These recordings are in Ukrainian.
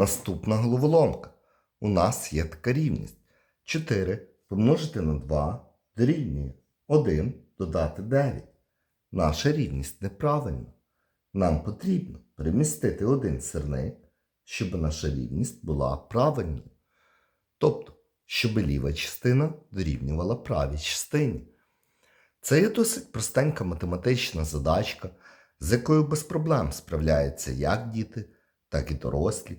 Наступна головоломка. У нас є така рівність. 4 помножити на 2 дорівнює 1 додати 9. Наша рівність неправильна. Нам потрібно перемістити один сирник, щоб наша рівність була правильною. Тобто, щоб ліва частина дорівнювала правій частині. Це є досить простенька математична задачка, з якою без проблем справляються як діти, так і дорослі.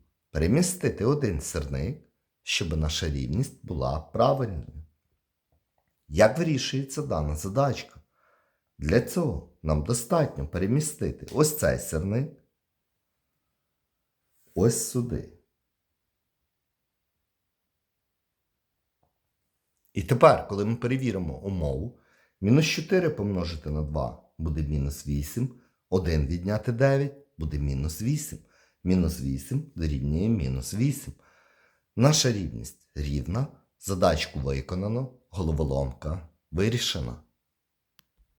перемістити один сирник, щоб наша рівність була правильною. Як вирішується дана задачка? Для цього нам достатньо перемістити ось цей сирник ось сюди. І тепер, коли ми перевіримо умову, мінус 4 помножити на 2 буде мінус 8, 1 відняти 9 буде мінус 8, мінус 8 дорівнює мінус 8. Наша рівність рівна, задачку виконано, головоломка вирішена.